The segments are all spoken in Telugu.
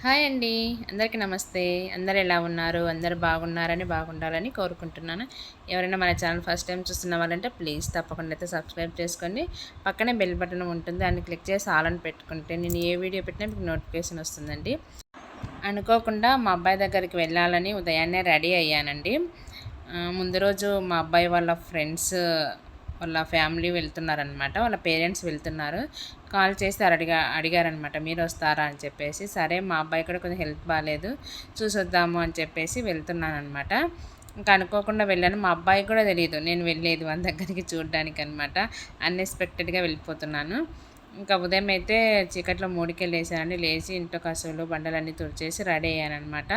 హాయ్ అండి. అందరికీ నమస్తే. అందరు ఎలా ఉన్నారు? అందరు బాగున్నారని బాగుండాలని కోరుకుంటున్నాను. ఎవరైనా మన ఛానల్ ఫస్ట్ టైం చూస్తున్న వాళ్ళంటే ప్లీజ్ తప్పకుండా అయితే సబ్స్క్రైబ్ చేసుకోండి. పక్కనే బెల్ బటన్ ఉంటుంది. దాన్ని క్లిక్ చేసి ఆల్ అని పెట్టుకుంటే నేను ఏ వీడియో పెట్టినా మీకు నోటిఫికేషన్ వస్తుందండి. అనుకోకుండా మా అబ్బాయి దగ్గరికి వెళ్ళాలని ఉదయాన్నే రెడీ అయ్యానండి. ముందు రోజు మా అబ్బాయి వాళ్ళ ఫ్రెండ్స్ వాళ్ళ ఫ్యామిలీ వెళ్తున్నారనమాట వాళ్ళ పేరెంట్స్ వెళ్తున్నారు. కాల్ చేసి అడిగా అడిగారనమాట మీరు వస్తారా? అని చెప్పేసి సరే మా అబ్బాయి కూడా కొంచెం హెల్త్ బాగాలేదు చూసొద్దాము అని చెప్పేసి వెళ్తున్నాను అనమాట ఇంకా అనుకోకుండా వెళ్ళాను మా అబ్బాయికి కూడా తెలియదు నేను వెళ్ళేది వాళ్ళ దగ్గరికి చూడడానికి అనమాట అన్ఎక్స్పెక్టెడ్గా వెళ్ళిపోతున్నాను. ఇంకా ఉదయం అయితే చీకట్లో మూడుకెళ్ళి లేసానండి లేచి ఇంట్లో కసువులు బండలన్నీ తుడిచేసి రెడీ అయ్యానమాట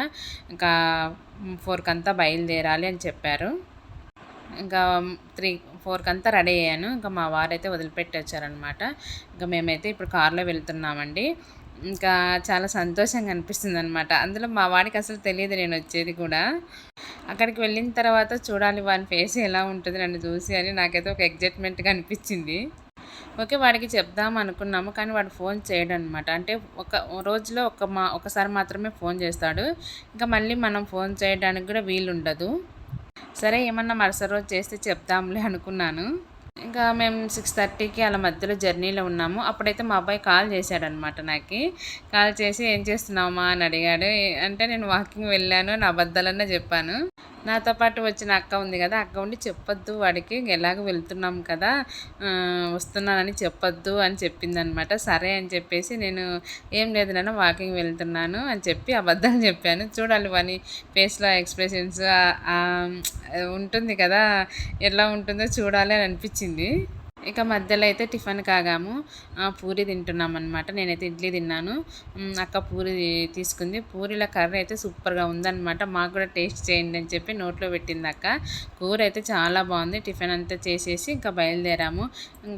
ఇంకా ఫోర్కి అంతా బయలుదేరాలి అని చెప్పారు. ఇంకా త్రీ ఫోర్కి అంతా రెడీ అయ్యాను. ఇంకా మా వారైతే వదిలిపెట్టి వచ్చారనమాట ఇంకా మేమైతే ఇప్పుడు కార్లో వెళ్తున్నామండి. ఇంకా చాలా సంతోషంగా అనిపిస్తుంది అనమాట అందులో మా వాడికి అసలు తెలియదు నేను వచ్చేది కూడా. అక్కడికి వెళ్ళిన తర్వాత చూడాలి వాని ఫేస్ ఎలా ఉంటుంది నన్ను చూసి అని నాకైతే ఒక ఎగ్జైట్మెంట్గా అనిపించింది. ఓకే వాడికి చెప్దాం అనుకున్నాము కానీ వాడు ఫోన్ చేయడం అనమాట అంటే ఒక రోజులో ఒక మా ఒకసారి మాత్రమే ఫోన్ చేస్తాడు. ఇంకా మళ్ళీ మనం ఫోన్ చేయడానికి కూడా వీలు ఉండదు సరే ఏమన్నా మరుసటి రోజు చేస్తే చెప్దాంలే అనుకున్నాను. ఇంకా మేము సిక్స్ థర్టీకి అలా మధ్యలో జర్నీలో ఉన్నాము. అప్పుడైతే మా అబ్బాయి కాల్ చేశాడనమాట నాకు. కాల్ చేసి ఏం చేస్తున్నావమ్మా? అని అడిగాడు. అంటే నేను వాకింగ్ వెళ్ళాను నా అబద్ధాలన్నా చెప్పాను. నాతో పాటు వచ్చిన అక్క ఉంది కదా అక్క ఉండి చెప్పొద్దు వాడికి ఎలాగ వెళ్తున్నాం కదా వస్తున్నానని చెప్పొద్దు అని చెప్పిందనమాట. సరే అని చెప్పేసి నేను ఏం లేదు నాన్న వాకింగ్ వెళ్తున్నాను అని చెప్పి అబద్ధాలు చెప్పాను. చూడాలి వాని ఫేస్లో ఎక్స్ప్రెషన్స్ ఉంటుంది కదా ఎలా ఉంటుందో చూడాలి అని అనిపించింది. ఇక మధ్యలో అయితే టిఫిన్ కాగాము. పూరి తింటున్నాం అనమాట నేనైతే ఇడ్లీ తిన్నాను. అక్క పూరి తీసుకుంది. పూరిలో కర్రీ అయితే సూపర్గా ఉందన్నమాట. మాకు కూడా టేస్ట్ చేయండి అని చెప్పి నోట్లో పెట్టింది అక్క. కూర అయితే చాలా బాగుంది. టిఫిన్ అంతా చేసేసి ఇంకా బయలుదేరాము.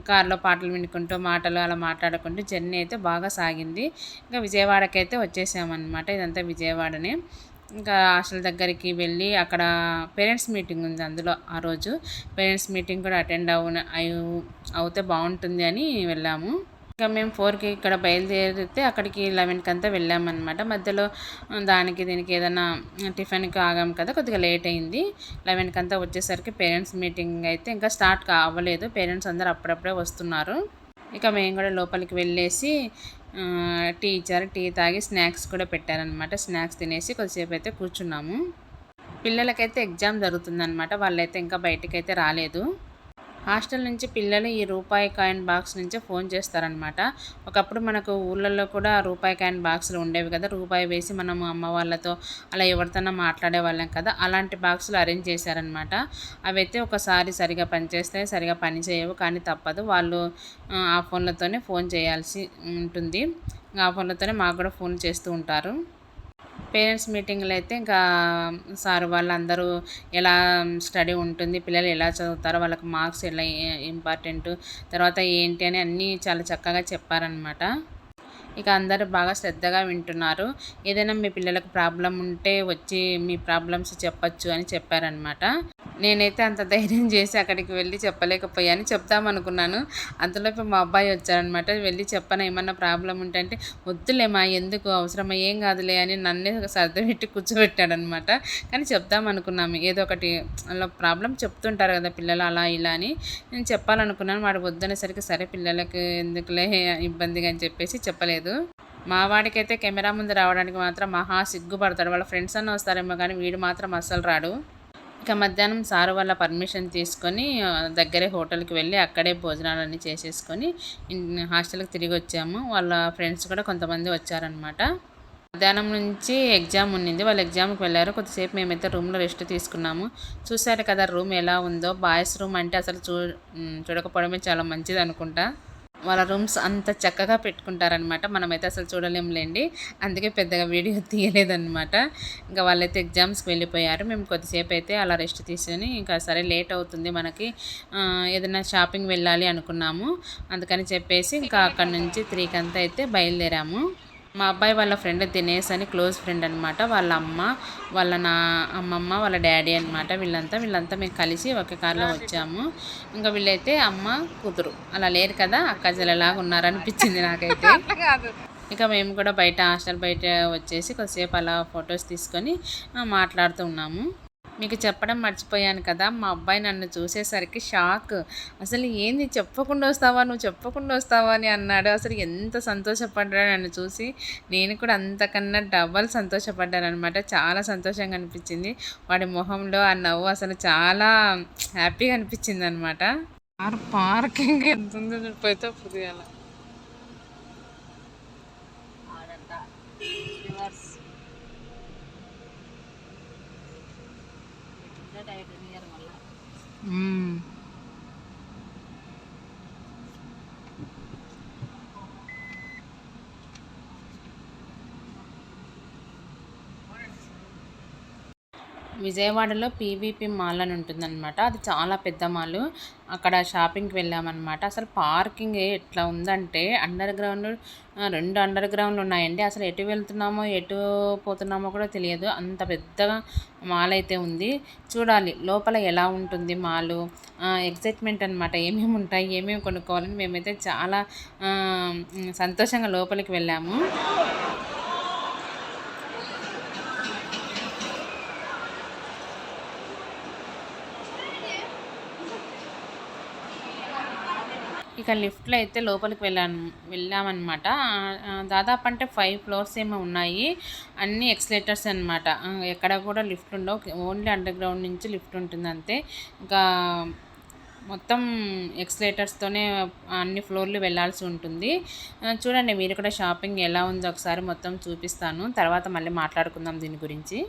కారులో పాటలు వినుకుంటూ మాటలు అలా మాట్లాడుకుంటూ జర్నీ అయితే బాగా సాగింది. ఇంకా విజయవాడకైతే వచ్చేసామన్నమాట. ఇదంతా విజయవాడనే. ఇంకా హాస్టల్ దగ్గరికి వెళ్ళి అక్కడ పేరెంట్స్ మీటింగ్ ఉంది అందులో ఆ రోజు. పేరెంట్స్ మీటింగ్ కూడా అటెండ్ అవు అయి- అవుతే బాగుంటుంది అని వెళ్ళాము. ఇంకా మేము ఫోర్కి ఇక్కడ బయలుదేరితే అక్కడికి లెవెన్కి అంతా వెళ్ళామన్నమాట. మధ్యలో దానికి దీనికి ఏదైనా టిఫిన్కి ఆగాం కదా కొద్దిగా లేట్ అయింది. లెవెన్కి అంతా వచ్చేసరికి పేరెంట్స్ మీటింగ్ అయితే ఇంకా స్టార్ట్ అవ్వలేదు పేరెంట్స్ అందరు అప్పుడప్పుడే వస్తున్నారు. ఇక మేము కూడా లోపలికి వెళ్ళేసి టీ ఇచ్చారు టీ తాగి స్నాక్స్ కూడా పెట్టారనమాట స్నాక్స్ తినేసి కొద్దిసేపు అయితే కూర్చున్నాము. పిల్లలకైతే ఎగ్జామ్ జరుగుతుందనమాట వాళ్ళైతే ఇంకా బయటకైతే రాలేదు. హాస్టల్ నుంచి పిల్లలు ఈ రూపాయి కాయిన్ బాక్స్ నుంచే ఫోన్ చేస్తారనమాట ఒకప్పుడు మనకు ఊళ్ళల్లో కూడా రూపాయి కాయిన్ బాక్సులు ఉండేవి కదా. రూపాయి వేసి మనం అమ్మ వాళ్ళతో అలా ఎవరితోనో మాట్లాడే వాళ్ళం కదా. అలాంటి బాక్సులు అరేంజ్ చేశారనమాట అవి అయితే ఒకసారి సరిగా పనిచేస్తాయి సరిగా పని చేయవు కానీ తప్పదు. వాళ్ళు ఆ, ఆ ఫోన్లతోనే ఫోన్ చేయాల్సి ఉంటుంది. ఆ ఫోన్లతోనే మాకు కూడా ఫోన్ చేస్తూ ఉంటారు. పేరెంట్స్ మీటింగ్లో అయితే ఇంకా సార్ వాళ్ళందరూ ఎలా స్టడీ ఉంటుంది పిల్లలు ఎలా చదువుతారో వాళ్ళకి మార్క్స్ ఎలా ఇంపార్టెంట్ తర్వాత ఏంటి అని అన్నీ చాలా చక్కగా చెప్పారనమాట ఇక అందరూ బాగా శ్రద్ధగా వింటున్నారు. ఏదైనా మీ పిల్లలకు ప్రాబ్లం ఉంటే వచ్చి మీ ప్రాబ్లమ్స్ చెప్పచ్చు అని చెప్పారనమాట నేనైతే అంత ధైర్యం చేసి అక్కడికి వెళ్ళి చెప్పలేకపోయాను. చెప్దామనుకున్నాను అంతలోపు మా అబ్బాయి వచ్చారనమాట వెళ్ళి చెప్పను ఏమన్నా ప్రాబ్లం ఉంటే అంటే వద్దులేమా ఎందుకు? అవసరమా? ఏం కాదులే అని నన్నే సర్ద పెట్టి కూర్చోబెట్టాడనమాట కానీ చెప్దామనుకున్నాము ఏదో ఒకటి అలా ప్రాబ్లం చెప్తుంటారు కదా పిల్లలు అలా ఇలా అని నేను చెప్పాలనుకున్నాను. వాడు వద్దనేసరికి సరే పిల్లలకు ఎందుకులే ఇబ్బందిగా అని చెప్పేసి చెప్పలేదు. మా వాడికైతే కెమెరా ముందు రావడానికి మాత్రం మహా సిగ్గుపడతాడు. వాళ్ళ ఫ్రెండ్స్ అన్న వస్తారేమో కానీ వీడు మాత్రం అస్సలు రాడు. ఇక మధ్యాహ్నం సారు వాళ్ళ పర్మిషన్ తీసుకొని దగ్గరే హోటల్కి వెళ్ళి అక్కడే భోజనాలన్నీ చేసేసుకొని హాస్టల్కి తిరిగి వచ్చాము. వాళ్ళ ఫ్రెండ్స్ కూడా కొంతమంది వచ్చారనమాట మధ్యాహ్నం నుంచి ఎగ్జామ్ ఉన్నింది. వాళ్ళు ఎగ్జామ్కి వెళ్ళారు. కొద్దిసేపు మేమైతే రూమ్లో రెస్ట్ తీసుకున్నాము. చూసారు కదా రూమ్ ఎలా ఉందో. బాయ్స్ రూమ్ అంటే అసలు చూ చూడకపోవడమే చాలా మంచిది అనుకుంటా. వాళ్ళ రూమ్స్ అంత చక్కగా పెట్టుకుంటారనమాట మనమైతే అసలు చూడలేంలేండి అందుకే పెద్దగా వీడియో తీయలేదన్నమాట. ఇంకా వాళ్ళైతే ఎగ్జామ్స్కి వెళ్ళిపోయారు. మేము కొద్దిసేపు అయితే అలా రెస్ట్ తీసుకొని ఇంకా సరే లేట్ అవుతుంది మనకి. ఏదైనా షాపింగ్ వెళ్ళాలి అనుకున్నాము. అందుకని చెప్పేసి ఇంకా అక్కడ నుంచి త్రీకి అంతా అయితే బయలుదేరాము. మా అబ్బాయి వాళ్ళ ఫ్రెండ్ దినేష్ అని క్లోజ్ ఫ్రెండ్ అనమాట వాళ్ళ అమ్మ వాళ్ళ నా అమ్మమ్మ వాళ్ళ డాడీ అనమాట వీళ్ళంతా వీళ్ళంతా మేము కలిసి ఒకే కార్లో వచ్చాము. ఇంకా వీళ్ళైతే అమ్మ కూతురు. అలా లేరు కదా అక్క చెల్లెలాగా ఉన్నారనిపించింది నాకైతే. ఇక మేము కూడా బయట హాస్టల్ బయట వచ్చేసి కొద్దిసేపు అలా ఫొటోస్ తీసుకొని మాట్లాడుతూ ఉన్నాము. మీకు చెప్పడం మర్చిపోయాను కదా. మా అబ్బాయి నన్ను చూసేసరికి షాక్. అసలు ఏంది చెప్పకుండా వస్తావా? నువ్వు చెప్పకుండా వస్తావా అని అన్నాడు. అసలు ఎంత సంతోషపడ్డాడు నన్ను చూసి. నేను కూడా అంతకన్నా డబల్ సంతోషపడ్డాను అనమాట చాలా సంతోషంగా అనిపించింది. వాడి మొహంలో ఆ నవ్వు అసలు చాలా హ్యాపీగా అనిపించింది అనమాట పార్కింగ్ ఎంత ఉందో పోతే పుదిగాల మ్మ్. విజయవాడలో పీవీపీ మాల్ అని ఉంటుందన్నమాట. అది చాలా పెద్ద మాల్. అక్కడ షాపింగ్కి వెళ్ళామన్నమాట. అసలు పార్కింగ్ ఎట్లా ఉందంటే అండర్ గ్రౌండ్ రెండు అండర్ గ్రౌండ్లు ఉన్నాయండి. అసలు ఎటు వెళ్తున్నామో ఎటు పోతున్నామో కూడా తెలియదు. అంత పెద్దగా మాల్ అయితే ఉంది. చూడాలి లోపల ఎలా ఉంటుంది మాలు. ఎగ్జైట్మెంట్ అనమాట ఏమేమి ఉంటాయి ఏమేమి కొనుక్కోవాలని మేమైతే చాలా సంతోషంగా లోపలికి వెళ్ళాము. ఇక లిఫ్ట్లో అయితే లోపలికి వెళ్ళాను వెళ్ళామన్నమాట. దాదాపు అంటే ఫైవ్ ఫ్లోర్స్ ఏమో ఉన్నాయి. అన్ని ఎక్స్లేటర్స్ అనమాట ఎక్కడ కూడా లిఫ్ట్ ఉండవు. ఓన్లీ అండర్ గ్రౌండ్ నుంచి లిఫ్ట్ ఉంటుంది అంతే. ఇంకా మొత్తం ఎక్స్లేటర్స్తోనే అన్ని ఫ్లోర్లు వెళ్ళాల్సి ఉంటుంది. చూడండి మీరు కూడా షాపింగ్ ఎలా ఉందో ఒకసారి మొత్తం చూపిస్తాను. తర్వాత మళ్ళీ మాట్లాడుకుందాం దీని గురించి.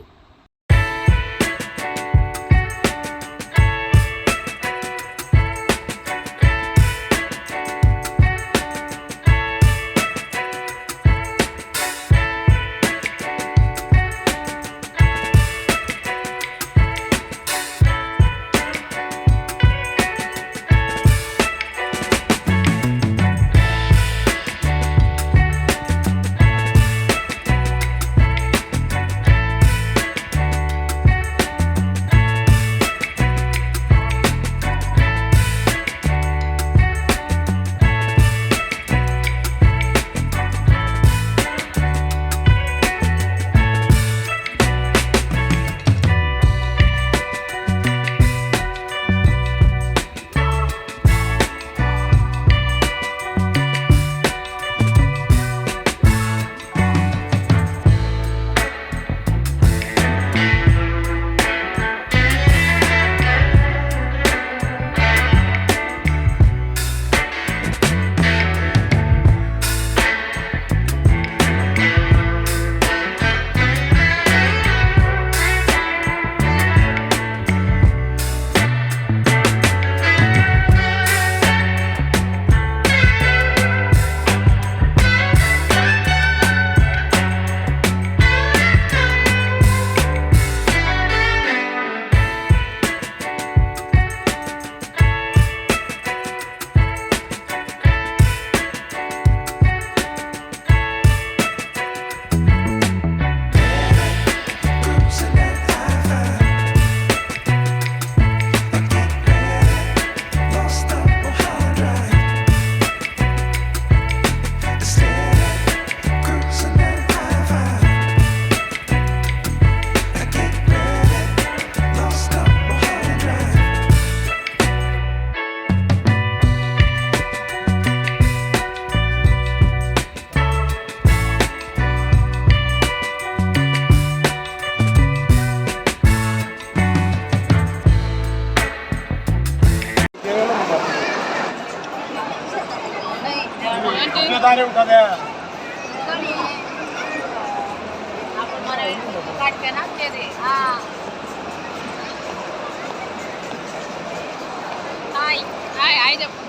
హాయ్. హాయ్ చెప్పు.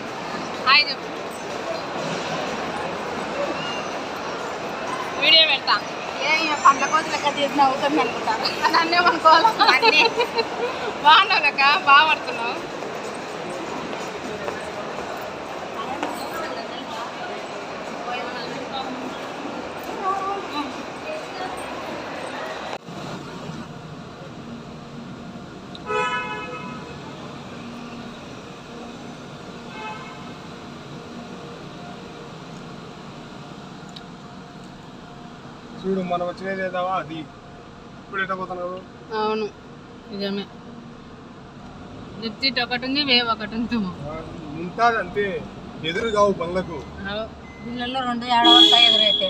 హాయ్ చెప్పు. వీడియో పెడతా. పండ్ల కోతులు ఎక్కడ చేసిన అవుతుంది అనుకుంటారు నన్నే అనుకోవాలి బాగున్నావు లెక్క బాగా పడుతున్నావు. చూడు మనం వచ్చినది ఏదావా? అది. ఇప్పుడు ఎట్లా పోతున్నావు? అవును. నిజమే. లిప్స్టిక్ ఒకటి ఉంది వేవ్ ఒకటి ఉంది ఉంటుంది అంతే ఎదురు కావు బండ్లకు. ఇళ్ళల్లో రెండు ఏడవస్తాయి ఎదురైతే.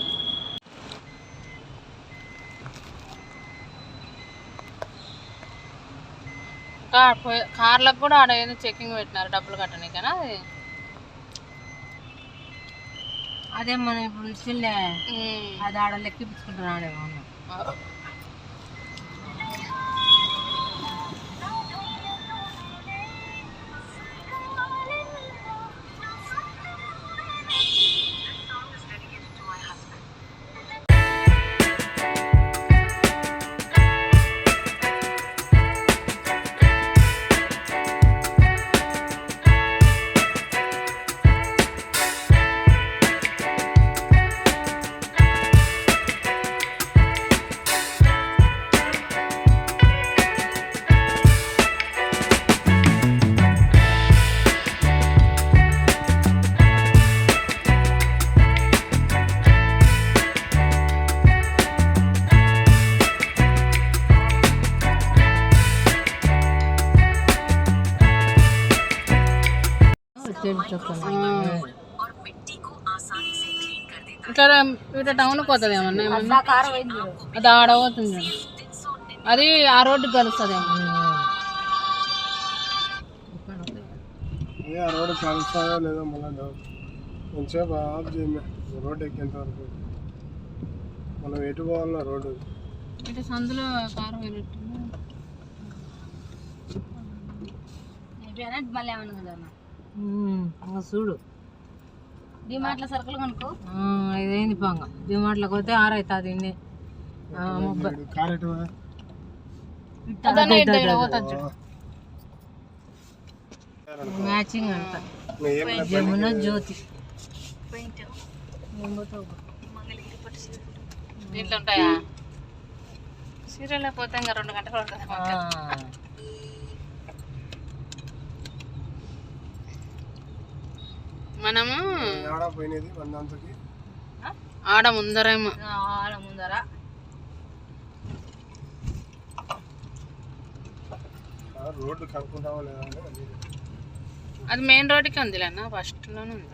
కార్లకు కూడా ఆడ ఏదో చెకింగ్ పెట్టినారు డబ్బులు కట్టనీకనా అది. అదే మనం ఇప్పుడు ఇచ్చిలే ఉమ్. అది ఆడ లెక్కిపించుకుంటున్నాడేమో టౌన్కి పోతుంది ఏమన్నా? ఏమన్నా అది ఆడ పోతుంది అది ఆ రోడ్డుకి కలుస్తుంది ఆ రోడ్డు కలుస్తాయో లేదో మళ్ళీ కొంచెంసేపు ఆఫ్ రోడ్డు ఎక్కేంత వరకు. మనం ఎటు పోవాలన్నా రోడ్డు. ఇటు సందులో కారం పోయినట్టు మళ్ళీ ఏమన్నా చూడు. డిమార్ట్ల సరుకులు కొనుక్కో. ఇదేంది పంగ. డిమార్ట్లోకి పోతే ఆరైతుంది ఇన్ని? మ్యాచింగ్ లే- జమున జ్యోతి. దీంట్లో ఉంటాయా సీరియల్ పోతే ఇంకా రెండు గంటలు ఉంటుంది మనము ఆడ పోయినది వందంతకి. ఆడ ముందరేమో. ఆడ ముందర. అది. మెయిన్ రోడ్డుకి ఉంది అన్న ఫస్ట్లోనే ఉంది.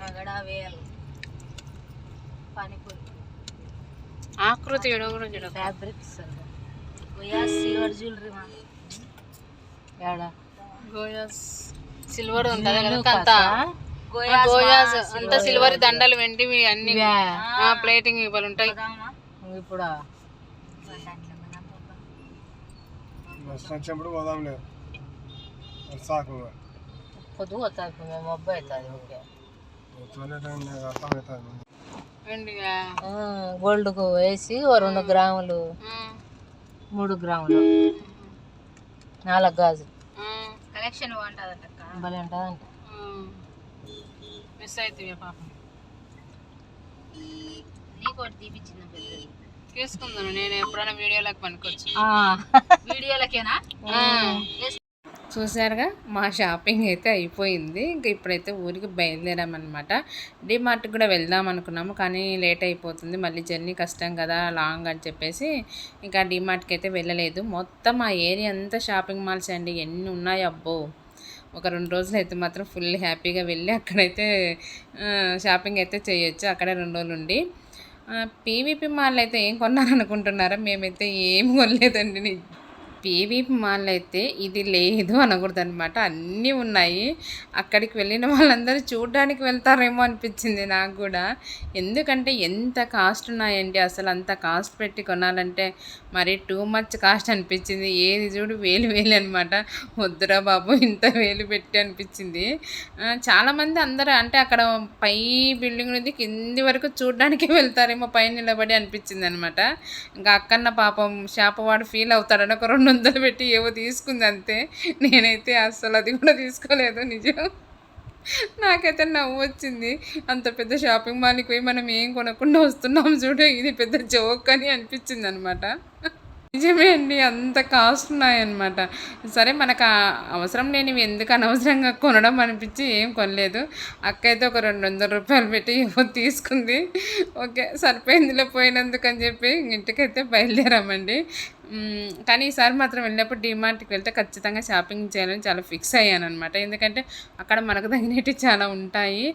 ఆకృతి కూడా చూడ. ఫ్యాబ్రిక్స్ గోయా సిల్వర్ జ్యువెలరీ మా. గోయాస్ సిల్వర్ ఉంటుంది కదా గోయా గోయాస్ అంతా సిల్వర్ దండలు వెండివి అన్ని. ప్లేటింగ్ ఇవ్వాలి ఉంటాయి. ఇప్పుడు? వచ్చినప్పుడు పోదాంలే సాకు పొద్దు వస్తుంది మేము అబ్బాయి అవుతుంది ఓకే గోల్డ్కు వేసి ఓ రెండు గ్రాములు. మూడు గ్రాములు. నాలుగు గాజులు. కలెక్షన్ బాగుంటుంది అక్క. భలే ఉంటుందంట. మిస్ అవుతుంది పాపం తీపిచ్చింది పెద్దది. తీసుకుందాను నేను ఎప్పుడైనా వీడియోలకు పనికొచ్చు. వీడియోలకేనా? చూసారుగా మా షాపింగ్ అయితే అయిపోయింది. ఇంకా ఇప్పుడైతే ఊరికి బయలుదేరామన్నమాట. డిమార్ట్కి కూడా వెళ్దాం అనుకున్నాము కానీ లేట్ అయిపోతుంది. మళ్ళీ జర్నీ కష్టం కదా లాంగ్ అని చెప్పేసి ఇంకా డిమార్ట్కి అయితే వెళ్ళలేదు. మొత్తం ఆ ఏరియా అంతా షాపింగ్ మాల్స్ అండి. ఎన్ని ఉన్నాయి అబ్బో ఒక రెండు రోజులు అయితే మాత్రం ఫుల్ హ్యాపీగా వెళ్ళి అక్కడైతే షాపింగ్ అయితే చేయొచ్చు. అక్కడే రెండు రోజులు ఉండి. పీవీపీ మాల్ అయితే ఏం కొన్నారనుకుంటున్నారా? మేమైతే ఏం కొనలేదండి. పీవీపీ మాల్ అయితే ఇది లేదు అనకూడదు అనమాట అన్నీ ఉన్నాయి. అక్కడికి వెళ్ళిన వాళ్ళందరూ చూడడానికి వెళ్తారేమో అనిపించింది నాకు కూడా. ఎందుకంటే ఎంత కాస్ట్ ఉన్నాయండి? అసలు అంత కాస్ట్ పెట్టి కొనాలంటే మరి టూ మచ్ కాస్ట్ అనిపించింది. ఏది చూడు వేలు వేలు అనమాట వద్దురా బాబు ఇంత వేలు పెట్టి అనిపించింది. చాలామంది అందరూ అంటే అక్కడ పై బిల్డింగ్ నుండి కింది వరకు చూడడానికి వెళ్తారేమో పైన నిలబడి అనిపించింది అనమాట ఇంకా అక్కన్న పాపం షాపవాడు ఫీల్ అవుతాడని ఒక రెండు వందలు పెట్టి ఏవో తీసుకుంది అంతే నేనైతే అస్సలు అది కూడా తీసుకోలేదు నిజం. నాకైతే నవ్వు వచ్చింది. అంత పెద్ద షాపింగ్ మాల్కి పోయి మనం ఏం కొనకుండా వస్తున్నాం చూడు ఇది పెద్ద జోక్ అని అనిపించింది అనమాట నిజమే అండి. అంత కాస్ట్ ఉన్నాయన్నమాట. సరే మనకు అవసరం లేనివి ఎందుకు అనవసరంగా కొనడం అనిపించి ఏం కొనలేదు. అక్క అయితే ఒక రెండు వందల రూపాయలు పెట్టి ఏమో తీసుకుంది. ఓకే సరిపోయిందిలో పోయినందుకు అని చెప్పి ఇంటికైతే బయలుదేరామండి. కానీ ఈసారి మాత్రం వెళ్ళినప్పుడు డిమార్ట్కి వెళ్తే ఖచ్చితంగా షాపింగ్ చేయాలని చాలా ఫిక్స్ అయ్యాను అనమాట ఎందుకంటే అక్కడ మనకు తగినట్టు చాలా ఉంటాయి.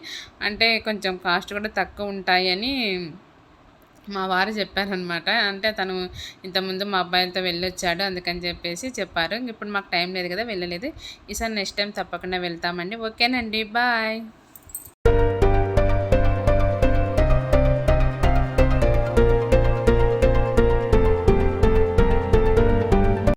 అంటే కొంచెం కాస్ట్ కూడా తక్కువ ఉంటాయి అని మా వారు చెప్పారనమాట అంటే తను ఇంతకుముందు మా అబ్బాయిలతో వెళ్ళొచ్చాడు అందుకని చెప్పేసి చెప్పారు. ఇప్పుడు మాకు టైం లేదు కదా వెళ్ళలేదు. ఈసారి నెక్స్ట్ టైం తప్పకుండా వెళ్తామండి. ఓకేనండి. బాయ్.